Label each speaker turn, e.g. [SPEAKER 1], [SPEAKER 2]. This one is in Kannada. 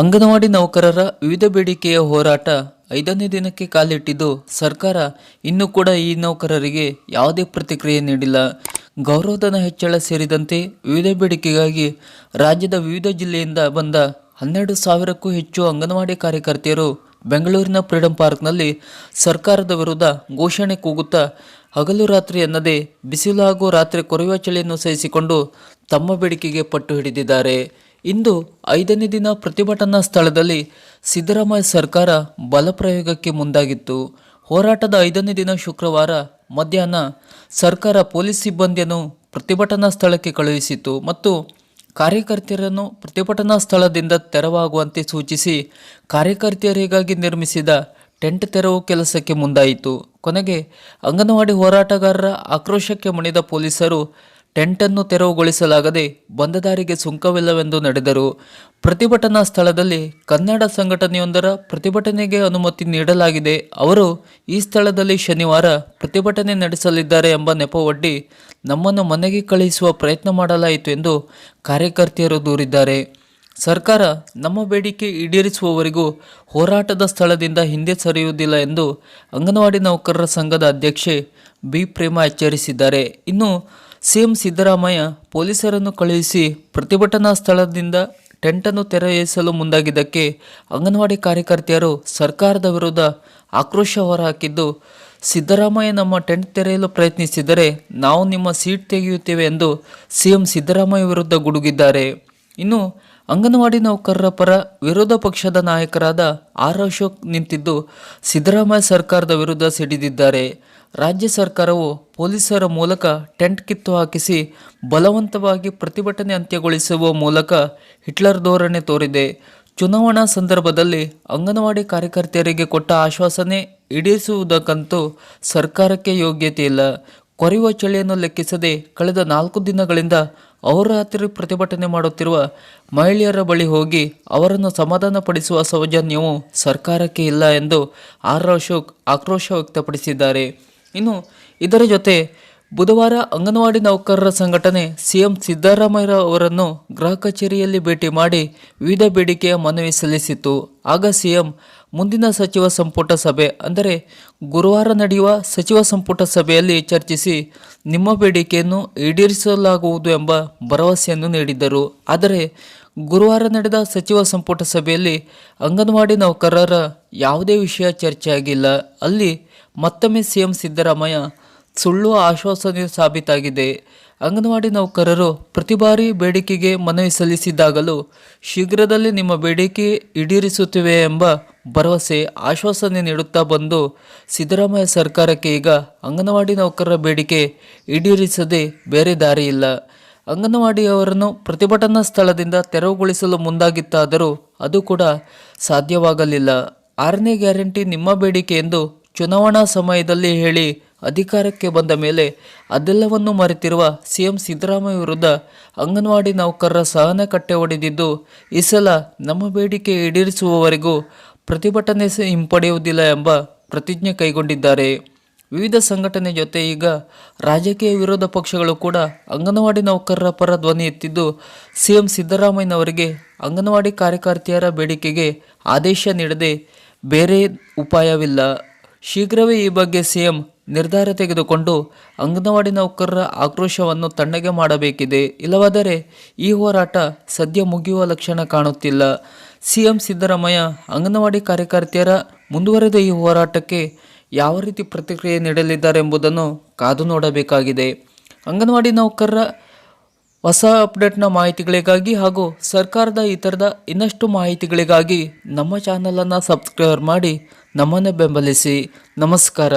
[SPEAKER 1] ಅಂಗನವಾಡಿ ನೌಕರರ ವಿವಿಧ ಬೇಡಿಕೆಯ ಹೋರಾಟ ಐದನೇ ದಿನಕ್ಕೆ ಕಾಲಿಟ್ಟಿದ್ದು ಸರ್ಕಾರ. ಇನ್ನೂ ಕೂಡ ಈ ನೌಕರರಿಗೆ ಯಾವುದೇ ಪ್ರತಿಕ್ರಿಯೆ ನೀಡಿಲ್ಲ. ಗೌರವಧನ ಹೆಚ್ಚಳ ಸೇರಿದಂತೆ ವಿವಿಧ ಬೇಡಿಕೆಗಾಗಿ ರಾಜ್ಯದ ವಿವಿಧ ಜಿಲ್ಲೆಯಿಂದ ಬಂದ ಹನ್ನೆರಡು ಸಾವಿರಕ್ಕೂ ಹೆಚ್ಚು ಅಂಗನವಾಡಿ ಕಾರ್ಯಕರ್ತೆಯರು ಬೆಂಗಳೂರಿನ ಫ್ರೀಡಂ ಪಾರ್ಕ್ನಲ್ಲಿ ಸರ್ಕಾರದ ವಿರುದ್ಧ ಘೋಷಣೆ ಕೂಗುತ್ತಾ ಹಗಲು ರಾತ್ರಿ ಎನ್ನದೇ ಬಿಸಿಲು ಹಾಗೂ ರಾತ್ರಿ ಕೊರೆಯುವ ಚಳಿಯನ್ನು ಸಹಿಸಿಕೊಂಡು ತಮ್ಮ ಬೇಡಿಕೆಗೆ ಪಟ್ಟು ಹಿಡಿದಿದ್ದಾರೆ. ಇಂದು ಐದನೇ ದಿನ ಪ್ರತಿಭಟನಾ ಸ್ಥಳದಲ್ಲಿ ಸಿದ್ದರಾಮಯ್ಯ ಸರ್ಕಾರ ಬಲಪ್ರಯೋಗಕ್ಕೆ ಮುಂದಾಗಿತ್ತು. ಹೋರಾಟದ ಐದನೇ ದಿನ ಶುಕ್ರವಾರ ಮಧ್ಯಾಹ್ನ ಸರ್ಕಾರ ಪೊಲೀಸ್ ಸಿಬ್ಬಂದಿಯನ್ನು ಪ್ರತಿಭಟನಾ ಸ್ಥಳಕ್ಕೆ ಕಳುಹಿಸಿತು ಮತ್ತು ಕಾರ್ಯಕರ್ತೆಯರನ್ನು ಪ್ರತಿಭಟನಾ ಸ್ಥಳದಿಂದ ತೆರವಾಗುವಂತೆ ಸೂಚಿಸಿ ಕಾರ್ಯಕರ್ತೆಯರಿಗಾಗಿ ನಿರ್ಮಿಸಿದ ಟೆಂಟ್ ತೆರವು ಕೆಲಸಕ್ಕೆ ಮುಂದಾಯಿತು. ಕೊನೆಗೆ ಅಂಗನವಾಡಿ ಹೋರಾಟಗಾರರ ಆಕ್ರೋಶಕ್ಕೆ ಮಣಿದ ಪೊಲೀಸರು ಟೆಂಟನ್ನು ತೆರವುಗೊಳಿಸಲಾಗದೆ ಬಂದದಾರಿಗೆ ಸುಂಕವಿಲ್ಲವೆಂದು ನಡೆದರು. ಪ್ರತಿಭಟನಾ ಸ್ಥಳದಲ್ಲಿ ಕನ್ನಡ ಸಂಘಟನೆಯೊಂದರ ಪ್ರತಿಭಟನೆಗೆ ಅನುಮತಿ ನೀಡಲಾಗಿದೆ. ಅವರು ಈ ಸ್ಥಳದಲ್ಲಿ ಶನಿವಾರ ಪ್ರತಿಭಟನೆ ನಡೆಸಲಿದ್ದಾರೆ ಎಂಬ ನೆಪವೊಡ್ಡಿ ನಮ್ಮನ್ನು ಮನೆಗೆ ಕಳುಹಿಸುವ ಪ್ರಯತ್ನ ಮಾಡಲಾಯಿತು ಎಂದು ಕಾರ್ಯಕರ್ತೆಯರು ದೂರಿದ್ದಾರೆ. ಸರ್ಕಾರ ನಮ್ಮ ಬೇಡಿಕೆ ಈಡೇರಿಸುವವರೆಗೂ ಹೋರಾಟದ ಸ್ಥಳದಿಂದ ಹಿಂದೆ ಸರಿಯುವುದಿಲ್ಲ ಎಂದು ಅಂಗನವಾಡಿ ನೌಕರರ ಸಂಘದ ಅಧ್ಯಕ್ಷೆ ಬಿ ಪ್ರೇಮ ಎಚ್ಚರಿಸಿದ್ದಾರೆ. ಇನ್ನು ಸಿಎಂ ಸಿದ್ದರಾಮಯ್ಯ ಪೊಲೀಸರನ್ನು ಕಳುಹಿಸಿ ಪ್ರತಿಭಟನಾ ಸ್ಥಳದಿಂದ ಟೆಂಟನ್ನು ತೆರೆಯಿಸಲು ಮುಂದಾಗಿದ್ದಕ್ಕೆ ಅಂಗನವಾಡಿ ಕಾರ್ಯಕರ್ತೆಯರು ಸರ್ಕಾರದ ವಿರುದ್ಧ ಆಕ್ರೋಶ ಹೊರಹಾಕಿದ್ದು, ಸಿದ್ದರಾಮಯ್ಯ ನಮ್ಮ ಟೆಂಟ್ ತೆರೆಯಲು ಪ್ರಯತ್ನಿಸಿದರೆ ನಾವು ನಿಮ್ಮ ಸೀಟ್ ತೆಗೆಯುತ್ತೇವೆ ಎಂದು ಸಿಎಂ ಸಿದ್ದರಾಮಯ್ಯ ವಿರುದ್ಧ ಗುಡುಗಿದ್ದಾರೆ. ಇನ್ನು ಅಂಗನವಾಡಿ ನೌಕರರ ಪರ ವಿರೋಧ ಪಕ್ಷದ ನಾಯಕರಾದ ಆರ್ ಅಶೋಕ್ ನಿಂತಿದ್ದು ಸಿದ್ದರಾಮಯ್ಯ ಸರ್ಕಾರದ ವಿರುದ್ಧ ಸಿಡಿದಿದ್ದಾರೆ. ರಾಜ್ಯ ಸರ್ಕಾರವು ಪೊಲೀಸರ ಮೂಲಕ ಟೆಂಟ್ ಕಿತ್ತು ಹಾಕಿಸಿ ಬಲವಂತವಾಗಿ ಪ್ರತಿಭಟನೆ ಅಂತ್ಯಗೊಳಿಸುವ ಮೂಲಕ ಹಿಟ್ಲರ್ ಧೋರಣೆ ತೋರಿದೆ. ಚುನಾವಣಾ ಸಂದರ್ಭದಲ್ಲಿ ಅಂಗನವಾಡಿ ಕಾರ್ಯಕರ್ತೆಯರಿಗೆ ಕೊಟ್ಟ ಆಶ್ವಾಸನೆ ಈಡೇರಿಸುವುದಕ್ಕಂತೂ ಸರ್ಕಾರಕ್ಕೆ ಯೋಗ್ಯತೆ ಇಲ್ಲ. ಕೊರೆಯುವ ಚಳಿಯನ್ನು ಲೆಕ್ಕಿಸದೆ ಕಳೆದ ನಾಲ್ಕು ದಿನಗಳಿಂದ ಅಹೋರಾತ್ರಿ ಪ್ರತಿಭಟನೆ ಮಾಡುತ್ತಿರುವ ಮಹಿಳೆಯರ ಬಳಿ ಹೋಗಿ ಅವರನ್ನು ಸಮಾಧಾನಪಡಿಸುವ ಸೌಜನ್ಯವು ಸರ್ಕಾರಕ್ಕೆ ಇಲ್ಲ ಎಂದು ಆರ್ ಅಶೋಕ್ ಆಕ್ರೋಶ ವ್ಯಕ್ತಪಡಿಸಿದ್ದಾರೆ. ಇನ್ನು ಇದರ ಜೊತೆ ಬುಧವಾರ ಅಂಗನವಾಡಿ ನೌಕರರ ಸಂಘಟನೆ ಸಿಎಂ ಸಿದ್ದರಾಮಯ್ಯ ಅವರನ್ನು ಗೃಹ ಕಚೇರಿಯಲ್ಲಿ ಭೇಟಿ ಮಾಡಿ ವಿವಿಧ ಬೇಡಿಕೆಯ ಮನವಿ ಸಲ್ಲಿಸಿತು ಆಗ ಸಿಎಂ ಮುಂದಿನ ಸಚಿವ ಸಂಪುಟ ಸಭೆ, ಅಂದರೆ ಗುರುವಾರ ನಡೆಯುವ ಸಚಿವ ಸಂಪುಟ ಸಭೆಯಲ್ಲಿ ಚರ್ಚಿಸಿ ನಿಮ್ಮ ಬೇಡಿಕೆಯನ್ನು ಈಡೇರಿಸಲಾಗುವುದು ಎಂಬ ಭರವಸೆಯನ್ನು ನೀಡಿದ್ದರು. ಆದರೆ ಗುರುವಾರ ನಡೆದ ಸಚಿವ ಸಂಪುಟ ಸಭೆಯಲ್ಲಿ ಅಂಗನವಾಡಿ ನೌಕರರ ಯಾವುದೇ ವಿಷಯ ಚರ್ಚೆಯಾಗಿಲ್ಲ. ಅಲ್ಲಿ ಮತ್ತೊಮ್ಮೆ ಸಿಎಂ ಸಿದ್ದರಾಮಯ್ಯ ಸುಳ್ಳು ಆಶ್ವಾಸನೆ ಸಾಬೀತಾಗಿದೆ. ಅಂಗನವಾಡಿ ನೌಕರರು ಪ್ರತಿ ಬಾರಿ ಬೇಡಿಕೆಗೆ ಮನವಿ ಸಲ್ಲಿಸಿದಾಗಲೂ ಶೀಘ್ರದಲ್ಲೇ ನಿಮ್ಮ ಬೇಡಿಕೆ ಈಡೇರಿಸುತ್ತಿವೆ ಎಂಬ ಭರವಸೆ, ಆಶ್ವಾಸನೆ ನೀಡುತ್ತಾ ಬಂದು ಸಿದ್ದರಾಮಯ್ಯ ಸರ್ಕಾರಕ್ಕೆ ಈಗ ಅಂಗನವಾಡಿ ನೌಕರರ ಬೇಡಿಕೆ ಈಡೇರಿಸದೆ ಬೇರೆ ದಾರಿ ಇಲ್ಲ. ಅಂಗನವಾಡಿಯವರನ್ನು ಪ್ರತಿಭಟನಾ ಸ್ಥಳದಿಂದ ತೆರವುಗೊಳಿಸಲು ಮುಂದಾಗಿತ್ತಾದರೂ ಅದು ಕೂಡ ಸಾಧ್ಯವಾಗಲಿಲ್ಲ. ಆರನೇ ಗ್ಯಾರಂಟಿ ನಿಮ್ಮ ಬೇಡಿಕೆ ಎಂದು ಚುನಾವಣಾ ಸಮಯದಲ್ಲಿ ಹೇಳಿ ಅಧಿಕಾರಕ್ಕೆ ಬಂದ ಮೇಲೆ ಅದೆಲ್ಲವನ್ನು ಮರೆತಿರುವ ಸಿಎಂ ಸಿದ್ದರಾಮಯ್ಯ ವಿರುದ್ಧ ಅಂಗನವಾಡಿ ನೌಕರರ ಸಹನ ಕಟ್ಟೆ ಒಡೆದಿದ್ದು, ಈ ಸಲ ನಮ್ಮ ಬೇಡಿಕೆ ಈಡೇರಿಸುವವರೆಗೂ ಪ್ರತಿಭಟನೆ ಹಿಂಪಡೆಯುವುದಿಲ್ಲ ಎಂಬ ಪ್ರತಿಜ್ಞೆ ಕೈಗೊಂಡಿದ್ದಾರೆ. ವಿವಿಧ ಸಂಘಟನೆ ಜೊತೆ ಈಗ ರಾಜಕೀಯ ವಿರೋಧ ಪಕ್ಷಗಳು ಕೂಡ ಅಂಗನವಾಡಿ ನೌಕರರ ಪರ ಧ್ವನಿ ಎತ್ತಿದ್ದು, ಸಿಎಂ ಸಿದ್ದರಾಮಯ್ಯನವರಿಗೆ ಅಂಗನವಾಡಿ ಕಾರ್ಯಕರ್ತೆಯರ ಬೇಡಿಕೆಗೆ ಆದೇಶ ನೀಡದೆ ಬೇರೆ ಉಪಾಯವಿಲ್ಲ. ಶೀಘ್ರವೇ ಈ ಬಗ್ಗೆ ಸಿಎಂ ನಿರ್ಧಾರ ತೆಗೆದುಕೊಂಡು ಅಂಗನವಾಡಿ ನೌಕರರ ಆಕ್ರೋಶವನ್ನು ತಣ್ಣಗೆ ಮಾಡಬೇಕಿದೆ. ಇಲ್ಲವಾದರೆ ಈ ಹೋರಾಟ ಸದ್ಯ ಮುಗಿಯುವ ಲಕ್ಷಣ ಕಾಣುತ್ತಿಲ್ಲ. ಸಿಎಂ ಸಿದ್ದರಾಮಯ್ಯ ಅಂಗನವಾಡಿ ಕಾರ್ಯಕರ್ತೆಯರ ಮುಂದುವರೆದ ಈ ಹೋರಾಟಕ್ಕೆ ಯಾವ ರೀತಿ ಪ್ರತಿಕ್ರಿಯೆ ನೀಡಲಿದ್ದಾರೆ ಎಂಬುದನ್ನು ಕಾದು ನೋಡಬೇಕಾಗಿದೆ. ಅಂಗನವಾಡಿ ನೌಕರರ ಹೊಸ ಅಪ್ಡೇಟ್ನ ಮಾಹಿತಿಗಳಿಗಾಗಿ ಹಾಗೂ ಸರ್ಕಾರದ ಇತರದ ಇನ್ನಷ್ಟು ಮಾಹಿತಿಗಳಿಗಾಗಿ ನಮ್ಮ ಚಾನಲನ್ನು ಸಬ್ಸ್ಕ್ರೈಬ್ ಮಾಡಿ ನಮ್ಮನ್ನು ಬೆಂಬಲಿಸಿ. ನಮಸ್ಕಾರ.